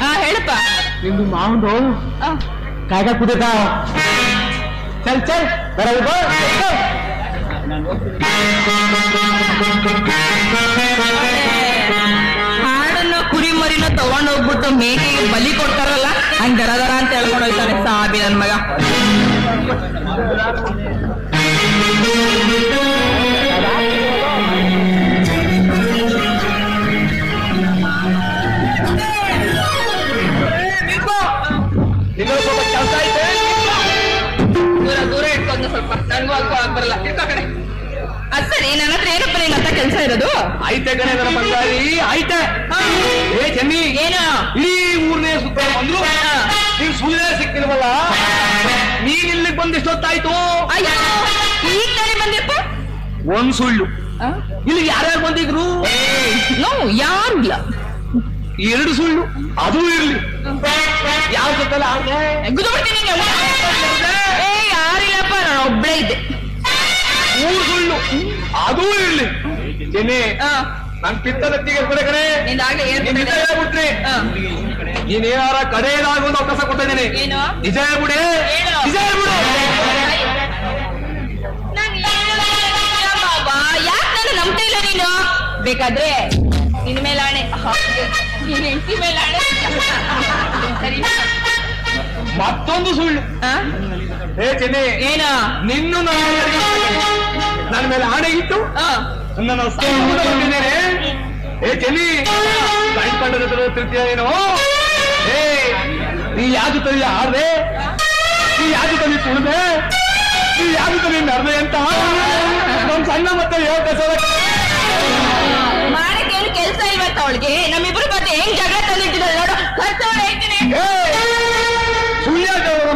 ಹಾ ಹೇಳಪ್ಪ. ನಿಂದು ಮಾವಂದು. ಕಾಯ್ದ ಕುದಿತ ಚಲ್ ಚಲ್. ಬರೋದು ಹಾಡನ್ನ ಕುರಿ ಮರಿನ ತಗೊಂಡ್ ಹೋಗ್ಬಿಟ್ಟು ಮೇಕೆಗೆ ಬಲಿ ಕೊಡ್ತಾರಲ್ಲ ಹಂಗ್ ದರ ದರ ಅಂತ ಹೇಳ್ಕೊಂಡು ಸಾಬಿ ನನ್ ಮಗ. ನಿನ್ನ ಕೆಲಸ ಇರೋದು? ಐತೆ ಕಣೆ ನನ್ನ ಬಂಗಾರಿ ಐತೆ. ಏ ಚೆನ್ನಿ ಏನು? ಇಡೀ ಊರ್ನೇ ಸುತ್ತ ಬಂದ್ರು ನೀನ್ ಸುಳ್ಳೆ ಸಿಕ್ಕಿಲ್ವಲ್ಲ? ನೀನ್ ಇಲ್ಲಿಗೆ ಬಂದಿಷ್ಟೊತ್ತಾಯ್ತು? ಅಯ್ಯೋ ಈಗ ತಾನೇ ಬಂದಿಪ್ಪ? ಒಂದ್ ಸುಳ್ಳು? ಇಲ್ಲಿ ಯಾರ್ಯಾರು ಬಂದಿದ್ರು? ನೋ ಯಾರು ಇಲ್ಲ. ಎರಡು ಸುಳ್ಳು ಅದು ಇರ್ಲಿ. ಯಾವ ಆಡ್ದೆ? ಗುದ್ಬಿಡ್ತೀನಿ ಆ, ನನ್ ಪಿತ್ತದತ್ತಿಗೆ ಕಡೆ ಕಡೆ ನಿಂದಾಗ್ಲೇ ಏನ್ ಆ. ನೀನ್ ಏನಾರ ಕಡೆಯದಾಗುವ ಒಂದು ಅವಕಾಶ ಕೊಟ್ಟಿದ್ದೀನಿ ಇದ್ದೀನಿ. ಏನು? ನಿಜ ಹೇಳ್ಬಿಡಿ. ಹೇಳು. ನಿಜ ಹೇಳ್ಬಿಡಿ. ನಾನ್ ಹೇಳಿಲ್ಲ ಬಾಬಾ, ಯಾಕ್ ನಾನು ನಂಬ್ತಾ ಇಲ್ಲ ನೀನು? ಬೇಕಾದ್ರೆ ನಿನ್ ಮೇಲೆ ಆಣೆ. ನಿನ್ ಹೆಂಡತಿ ಮತ್ತೊಂದು ಸುಳ್ಳು. ಏನ ಏ ಚೆನ್ನಿ ಏನು? ನಿನ್ನ ನಾನು ನನ್ನ ಮೇಲೆ ಆಣೆ ಇತ್ತು. ನನ್ನ ಬಂದಿದ್ದೇನೆ. ಏ ಚೆನ್ನಿ. ಕಂಡ್ಕೊಂಡ ತಿಳ್ತೀಯ ಏನೋ ಏ ನೀ ಯಾವ್ದು ತಲೆ ಆಡ್ದೆ ನೀ ಯಾವ್ದು ತಲೆ ಕುಡ್ದೆ ನೀ ಯಾವ್ದು ತಲೆ ನಡೆದೆ ಅಂತ? ನಮ್ ಸಣ್ಣ ಮತ್ತೆ ಹೇಳ್ತಾ ಕೆಲಸ ಇಲ್ವತ್ತ ಅವಳಿಗೆ? ನಮ್ಮಿಬ್ರು ಮತ್ತೆ ಹೆಂಗ್ ಜಗಳ ತಂದಿಟ್ಟಿದ್ದಾರೆ ನೋಡು. ಕರ್ತವ್ರು ಹೇಳ್ತೀನಿ. ಸುಳ್ಯ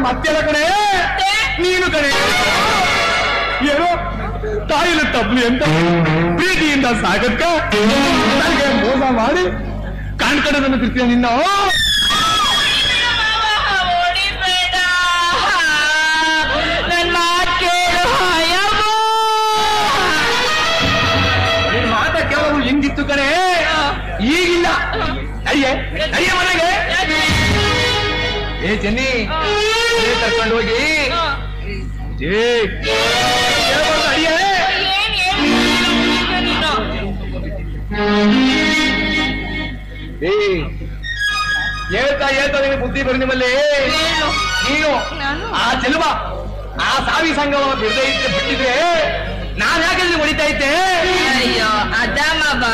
ಮತ್ತೆ? ಕಡೆ ನೀನು ಕಡೆ ತಾಯಿನ ತಪ್ಪಲಿ ಅಂತ ಪ್ರೀತಿಯಿಂದ ಸಾಗಕ್ಕ ನನಗೆ ಮೋಸ ಮಾಡಿ ಕಾಣ್ಕಡದನ್ನು ತಿರ್ತೀಯ ನಿನ್ನ ಕಡೆ ಈಗಿಲ್ಲ. ಅಯ್ಯೇ ಏ ಅದೇ ಕರ್ಕೊಂಡು ಹೋಗಿ. ಏ ಹೇಳ್ತಾ ಹೇಳ್ತಾ ನಿಮಗೆ ಬುದ್ಧಿ ಬರಿ ನಿಮ್ಮಲ್ಲಿ. ನೀನು ನಾನು? ಆ ಚೆಲುವ ಆ ಸಾವಿ ಸಂಘವನ್ನು ಬಿಡದೆ ಇದ್ರೆ ಬಿಟ್ಟಿದ್ರೆ ನಾನ್ ಯಾಕೆ ಹೊಡಿತಾ ಇದ್ದೆ? ಅಯ್ಯೋ ಅದಮ್ಮವ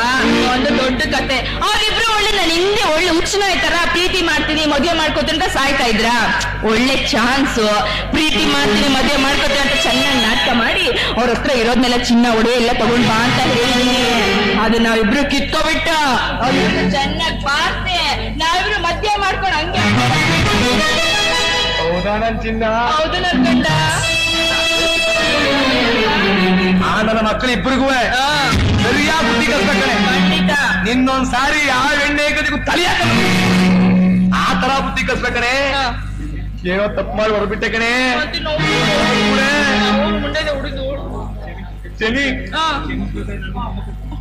ಒಂದು ದೊಡ್ಡ ಕತೆ. ಅವ್ರಿಬ್ರು ಒಳ್ಳೆ ನಾನು ಹಿಂದೆ ಒಳ್ಳೆ ಉಚ್ಚನ ತರ ಪ್ರೀತಿ ಮಾಡ್ತೀನಿ ಮದುವೆ ಮಾಡ್ಕೋತೀನಿ ಅಂತ ಸಾಯ್ತಾ ಇದ್ರ? ಒಳ್ಳೆ ಚಾನ್ಸ್. ಪ್ರೀತಿ ಮಾಡ್ತೀನಿ ಮದುವೆ ಮಾಡ್ಕೋತೀನಿ ಅಂತ ಚೆನ್ನಾಗಿ ನಾಟಕ ಮಾಡಿ ಅವ್ರ ಹತ್ರ ಇರೋದ್ನೆಲ್ಲ ಚಿನ್ನ ಒಡೆ ಎಲ್ಲ ತಗೊಂಡ್ ಬಾ ಅಂತ ಹೇಳಿ. ಅದು ನಾವಿಬ್ರು ಕಿತ್ಕೊಬಿಟ್ಟ ಚೆನ್ನಾಗಿ ಬಾರ್ತೆ. ನಾವಿಬ್ರು ಮದ್ಯ ಮಾಡ್ಕೊಂಡು ಹಂಗೆ ಹೌದಾ ನನ್ ಚಿನ್ನ? ಹೌದು ನನ್ ಗಂಡ. ಆ ನನ್ನ ಮಕ್ಕಳು ಇಬ್ಬರಿಗೂ ಸರಿಯಾ ಸರಿಯಾದ ಬುದ್ಧಿ ಕಲ್ಸ್ಬೇಕಣೆ ಖಂಡಿತ. ನಿನ್ನೊಂದ್ ಸಾರಿ ಆ ಎಣ್ಣೆ ಕದಿಗೂ ತಲೆಯಾಕ ಆ ತರ ಬುದ್ಧಿ ಕಲ್ಸ್ಬೇಕಣೆ ಏನೋ ತಪ್ಪು ಮಾಡಿ ಹೊರಬಿಟ್ಟೆ ಕಣೆ.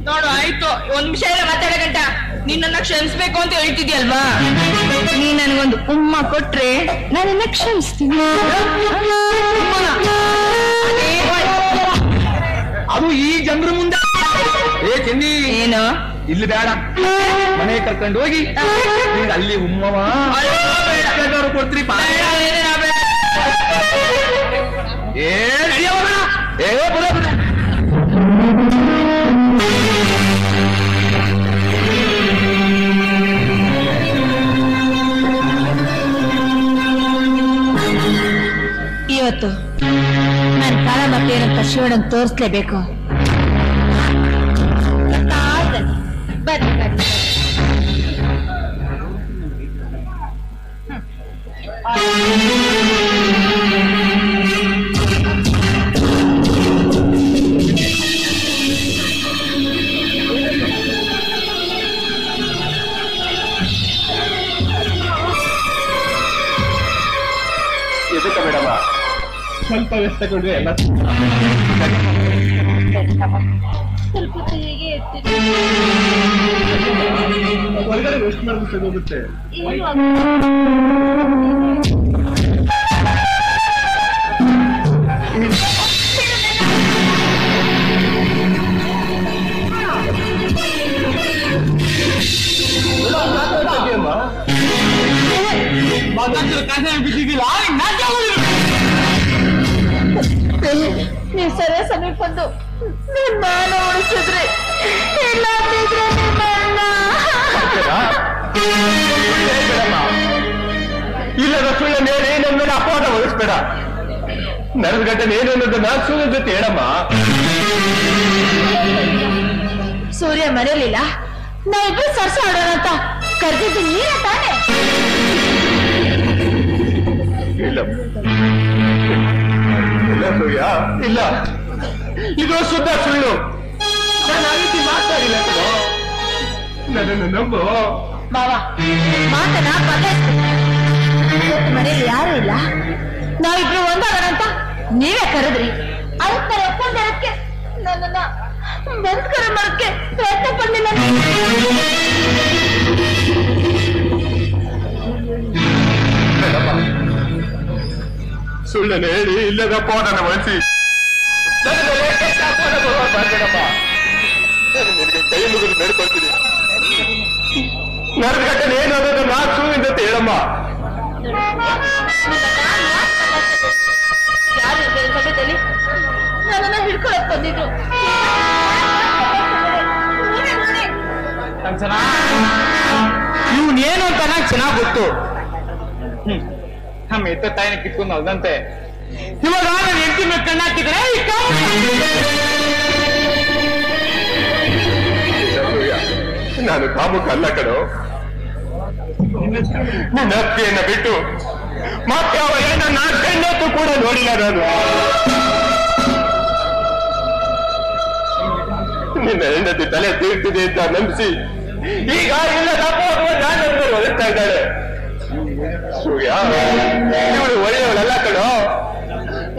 ನೋಡು ಆಯ್ತು. ಒಂದ್ ನಿಮಿಷ ಮಾತಾಡಕಂಟ ನಿನ್ನ ಕ್ಷಮಿಸ್ಬೇಕು ಅಂತ ಹೇಳ್ತಿದ್ಯಲ್ವಾ? ನೀ ನನ್ಗೊಂದು ಉಮ್ಮ ಕೊಟ್ರೆ ನಾನಿನ್ನ ಕ್ಷಮಿಸ್ತೀನಿ. ಅದೇ ಈ ಜನರ ಮುಂದೆ. ಏ ಚೆನ್ನಿ. ಏನು? ಇಲ್ಲಿ ಬೇಡ. ಮನೆ ಕರ್ಕೊಂಡು ಹೋಗಿ. ಅಲ್ಲಿ ಉಮ್ಮವ ಬೇಕಾದವ್ರು ಕೊಡ್ತೀರಿ. ಏ. ಏ ಬರ. ಇವತ್ತು ನಾನು ಕಾಲ ಮತ್ತೇನಂತ ಶಿವಣ್ಣನ್ ತೋರಿಸ್ಲೇಬೇಕು. ಸ್ವಲ್ಪ ವ್ಯಸ್ತ ಕೊಡುವ ಎಲ್ಲ ಸ್ವಲ್ಪ ಇರ್ತೀನಿ ಹೊರಗಡೆ ವೆಸ್ಟ್ ಮಾಡ್ಬಿಟ್ಟು ಹೋಗುತ್ತೆ? ಬಂದು ನನ್ ಮಾನ ಉಳಿಸಿದ್ರಿ ಇಲ್ಲ ಅಂದಿದ್ರೆ ನಿಮ್ಮ ಅಣ್ಣ ಇಲ್ಲದ ಸುಳ್ಳ ಮೇಲೆ ನನ್ನ ಅಪವಾದ ವಹಿಸ್ಬೇಡ ನಡೆದ ಘಟನೆ ಏನು ಅನ್ನೋದನ್ನ ಜೊತೆ ಹೇಳಮ್ಮ. ಸೂರ್ಯ ಮರೆಯಲಿಲ್ಲ. ನಾವಿಬ್ರು ಸರ್ಸ ಆಡೋಣ ಅಂತ ಕರೆದಿದ್ದು ನೀನೇ ತಾನೇ? ಇಲ್ಲ. ಇಲ್ಲ ಸೂರ್ಯ. ಇಲ್ಲ. ಇದು ಶುದ್ಧ ಸುಳ್ಳು ನಾನು ಆ ರೀತಿ ಮಾತಾಡಿಲ್ಲ ಕಣೋ. ನನ್ನನ್ನು ನಂಬು ಮಾವ ಮಾತನ ಬದಲಾಯಿಸ್ಬೇಕು ಮನೇಲಿ ಯಾರು ಇಲ್ಲ. ನಾವಿಬ್ರು ಒಂದಾಗೋಣ ಅಂತ ನೀವೇ ಕರೆದ್ರಿ. ಅದಕ್ಕೆ ಒಪ್ಪಂದಕ್ಕೆ ನನ್ನನ್ನ ಬಂದ್ಕರ ಮಾಡಕ್ಕೆ ಪ್ರಯತ್ನ ಪಡಲಿಲ್ಲ. ಸುಳ್ಳನ್ನು ಹೇಳಿ ಇಲ್ಲದ ಪೋಟನ ವಹಿಸಿ ನಿನಗೆ ಕೈ ಮುಗಿದು ಬೇಡ್ಕೊಳ್ತೀನಿ ನಡೆದ ಘಟನೆ ಏನು ಅನ್ನೋದನ್ನ ಸುಳ್ಳಿನ ಜೊತೆ ಹೇಳಮ್ಮ. ಸಮಯದಲ್ಲಿ ನನ್ನನ್ನ ಹಿಡ್ಕೊಳಕ್ ಬಂದಿದ್ರು. ಇವನ್ ಏನು ಅಂತ ನಂಗೆ ಚೆನ್ನಾಗ್ ಗೊತ್ತು. ಹ್ಮ್. ನಮ್ಮ ಎತ್ತ ತಾಯಿನ ಕಿತ್ಕೊಂಡು ಅದಂತೆ ಇವಾಗ ನನ್ನ ಹೆಂಡತಿ ಮೇಲೆ ಕಣ್ಣು ಹಾಕಿದ್ರೆ ಈ ಕಾವು- ನಾನು ಕಾಮುಕ ಅಲ್ಲ ಕಣೋ. ನಿನ್ನ ಅತ್ತೆಯನ್ನ ಬಿಟ್ಟು ಮತ್ತೆ ಅವ ನನ್ನ ಕಣ್ಣತ್ತು ಕೂಡ ನೋಡಿಲ್ಲ ನಾನು. ನಿನ್ನ ಹೆಂಡತಿ ತಲೆ ತೀರ್ತಿದೆ ಅಂತ ನಂಬಿಸಿ ಈಗ ಇಲ್ಲ ನಾನು ಒದಗ್ತಾ ಇದ್ದಾಳೆ. ಇವಳು ಒಳ್ಳೆಯವಳಲ್ಲ ಕಣೋ.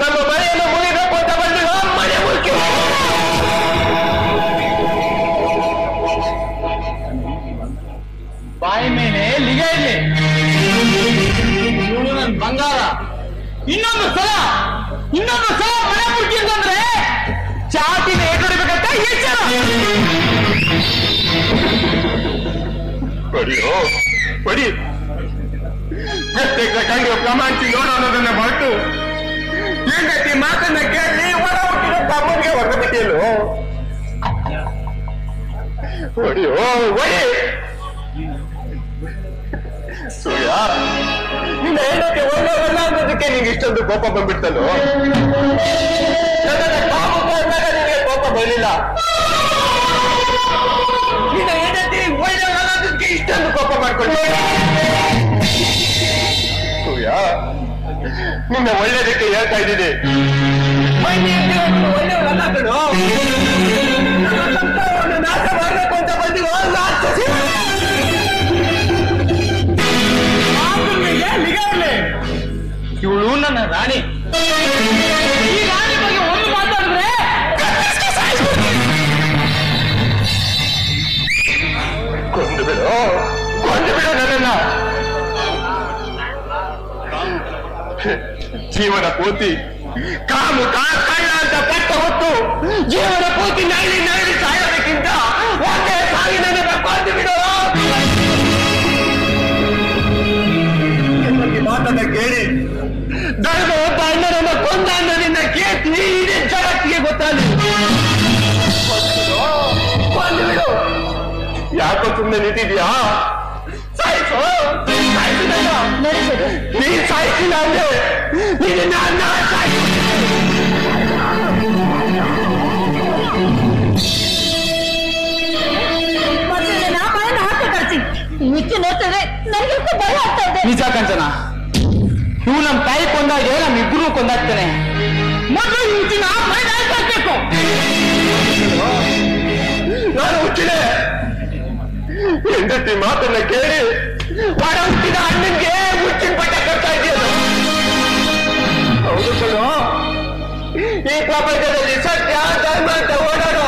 ನಮ್ಮ ಮನೆಯನ್ನು ಮುಗಿಬೇಕು ಅಂತ ಬಂದು ಮನೆ ಮುಗಿ ಬಾಯಿ ಮೇಲೆ ಲಿಗ ಇಲ್ಲಿ ನನ್ ಬಂಗಾರ. ಇನ್ನೊಂದು ಸಲ ಇನ್ನೊಂದು ಸಲ ಮನೆ ಮುರ್ಕಿ ಅಂತಂದ್ರೆ ಚಾಟಿನ ಏಟೊಡಿಬೇಕಂತ ಎಚ್ಚರ. ಹೊಡಿಯೋ ಹೊಡಿ ಪ್ರತ್ಯೇಕ ಕಂಡು ಪ್ರಮಾಣಿಸಿ ನೋಡೋದನ್ನ ಹೊರಟು. ಹೆಂಡತಿ ಮಾತನ್ನ ಕೇಳಿ ಒಳ ಹುಟ್ಟಿದ ತಮ್ಮನಿಗೆ ಬಿಟ್ಟಿಯಲ್ಲೋ ಹೊಡಿಯೋ ಹೊಡಿ ನಿನ್ನ ಹೆಂಡತಿ ಒಳ್ಳೆಯವಲ್ಲ ಅನ್ನೋದಕ್ಕೆ ನಿಂಗೆ ಇಷ್ಟೊಂದು ಕೋಪ ಬಂದ್ಬಿಡ್ತಲ್ಲೋ? ನಿನಗೆ ಕೋಪ ಬರಲಿಲ್ಲ. ನಿನ್ನ ಹೆಂಡತಿ ಒಳ್ಳೆಯವಲ್ಲ ಅನ್ನೋದಕ್ಕೆ ಇಷ್ಟೊಂದು ಕೋಪ ಮಾಡ್ಕೊಂಡು ನಿನ್ನ ಒಳ್ಳೇದಕ್ಕೆ ಹೇಳ್ತಾ ಇದ್ದೀನಿ. ಇವಳು ನನ್ನ ರಾಣಿ. ಜೀವನ ಪೂರ್ತಿ. ಕಾಮು ಕಳ್ಳ ಅಂತ ಪಟ್ಟ ಹೊತ್ತು ಜೀವನ ಪೂರ್ತಿ ನೈಲಿ ನೈಲಿ ಸಾಯೋದಕ್ಕಿಂತ ಒಂದೇ ಸಾವಿನ ಕೊಂದು ಬಿಡು. ಮಾತನ್ನ ಕೇಳಿ ಧರ್ಮ ಒಬ್ಬ ಅಣ್ಣನನ್ನ ಕೊಂದ ಅನ್ನೋದನ್ನ ಕೇಳಿ ಇಡೀ ಜಗತ್ತಿಗೆ ಕೊಂದು ಬಿಡು ಯಾಕೋ ಸುಮ್ಮನೆ ನಿಂತಿದ್ಯಾ? ಸಾಯಿಸು ಸಾಯಿಸಿದಲ್ಲ ನೀನ್ ಸಾಯಿಸಿಲ್ಲ ಅಂದ್ರೆ ನಿನ್ನ ಅನ್ನ ಸಾಯಿಸು ಮತ್ತೆ ನಾ ಮನೆಯಿಂದ ಹಾಕಿ ಕಳ್ಸಿ ಮಿಕ್ಕಿ ನೋಡ್ತಿದ್ರೆ ನನಗೆ ಭಯ ಆಗ್ತಾ ಇದೆ ನಿಜ ಕಂಚನ ಇವು ನಮ್ ತಾಯಿ ಕೊಂದಾಗೆ ನಮ್ ಇಬ್ರು ಕೊಂದಾಗ್ತಾನೆ ಮೊದಲು ಇವತ್ತಿನ ಮನೆ ಹಾಕಬೇಕು ನಾನು ಹುಟ್ಟಿದೆ ಹೆಂಡತಿ ಮಾತನ್ನ ಕೇಳಿ ಒಡ ಅಣ್ಣನಿಗೆ ಹುಚ್ಚಿನ ಪಟ್ಟ ಕಟ್ತಾ ಇದೆಯಲ್ಲ ಹೌದು ಕಣೋ ಈ ಪ್ರಪಂಚದಲ್ಲಿ ಸತ್ಯ ಧರ್ಮ ಅಂತ ಓಡಾಡೋ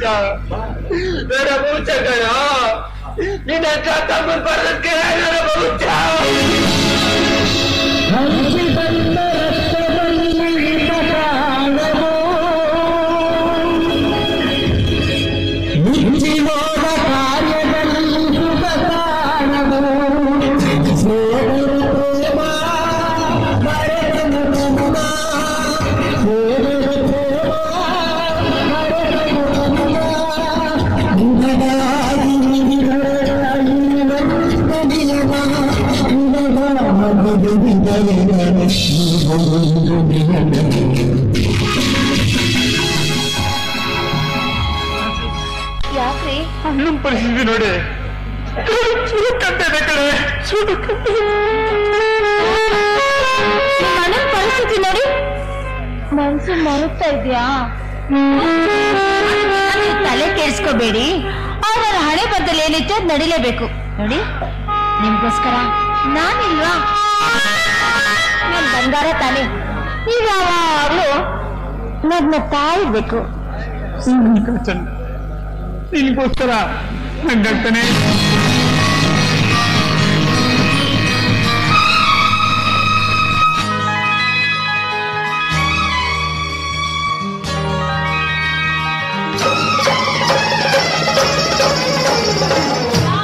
ನನ್ನ ನನ್ನ ಬಹುಚ ಕಣ ನಿನ್ನ ತಮ್ಮನ್ ಬರೋದಕ್ಕೆ ನನ್ನ ಬಹುಚ ಯಾಕ್ರಿ? ನಮ್ಮ ಪರಿಸ್ಥಿತಿ ನೋಡಿ. ಸುಡುಕಂತಿದೆ ಕಡೆ ನಿಮ್ ಪರಿಸ್ಥಿತಿ ನೋಡಿ. ಮನ್ಸು ಮರುತ್ತಾ ಇದೆಯಾ? ತಲೆ ಕೇಳಿಸ್ಕೋಬೇಡಿ ಅವರ ಹಣೆ ಬದ್ದಲ್ಲಿ ಏನಿತ್ತು ಅದ್ ನಡಿಲೇಬೇಕು. ನೋಡಿ ನಿಮ್ಗೋಸ್ಕರ. ನಾನಿಲ್ವಾ? ನನ್ ಬಂಗಾರ ತಾನೆ ಈಗ ಯಾವಾಗ್ಲೂ ನಗ್ನಗ್ತಾ ಇರ್ಬೇಕು ನಿನ್ಗೋಸ್ಕರ ನಂಗಾಗ್ತಾನೆ